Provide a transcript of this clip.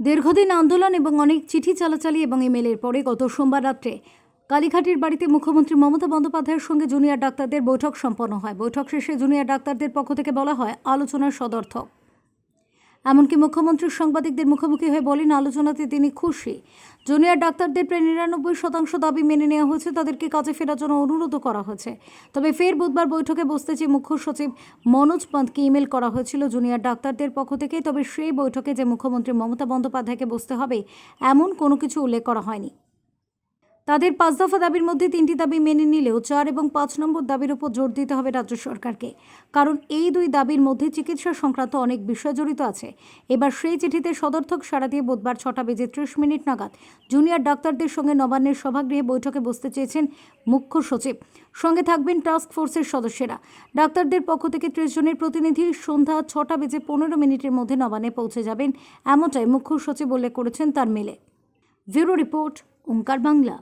দীর্ঘদিন আন্দোলন এবং অনেক চিঠি চালাচালি এবং ইমেলের পরে গত সোমবার রাত্রে কালীঘাটের বাড়িতে মুখ্যমন্ত্রী মমতা বন্দ্যোপাধ্যায়ের সঙ্গে জুনিয়র ডাক্তারদের বৈঠক সম্পন্ন হয়। বৈঠক শেষে জুনিয়র ডাক্তারদের পক্ষ থেকে বলা হয়, আলোচনার সদর্থক। এমনকি মুখ্যমন্ত্রী সাংবাদিকদের মুখোমুখি হয়ে বলেন, আলোচনাতে তিনি খুশি। জুনিয়র ডাক্তারদের প্রায় নিরানব্বই শতাংশ দাবি মেনে নেওয়া হয়েছে, তাদেরকে কাজে ফেরার জন্য অনুরোধ করা হয়েছে। তবে ফের বুধবার বৈঠকে বসতে চেয়ে মুখ্য সচিব মনোজ পন্থকে ইমেল করা হয়েছিল জুনিয়র ডাক্তারদের পক্ষ থেকে, তবে সেই বৈঠকে যে মুখ্যমন্ত্রী মমতা বন্দ্যোপাধ্যায়কে বসতে হবে, এমন কোনো কিছু উল্লেখ করা হয়নি। তাদের পাঁচ দফা দাবির মধ্যে তিনটি দাবি মেনে নিলেও চার এবং পাঁচ নম্বর দাবির উপর জোর দিতে হবে রাজ্য সরকারকে। কারণ এই দুই দাবির মধ্যে চিকিৎসা সংক্রান্ত অনেক বিষয় জড়িত আছে। এবার সেই চিঠিতে সদর্থক সাড়া দিয়ে বুধবার ছটা বেজে ত্রিশ মিনিট নাগাদ জুনিয়র ডাক্তারদের সঙ্গে নবান্নের সভাগৃহে বৈঠকে বসতে চেয়েছেন মুখ্য সচিব। সঙ্গে থাকবেন টাস্ক ফোর্সের সদস্যরা। ডাক্তারদের পক্ষ থেকে ত্রিশ জনের প্রতিনিধি সন্ধ্যা ছটা বেজে পনেরো মিনিটের মধ্যে নবান্নে পৌঁছে যাবেন, এমনটাই মুখ্য সচিব উল্লেখ করেছেন তার মেলে। Bureau report, Omkar Bangla.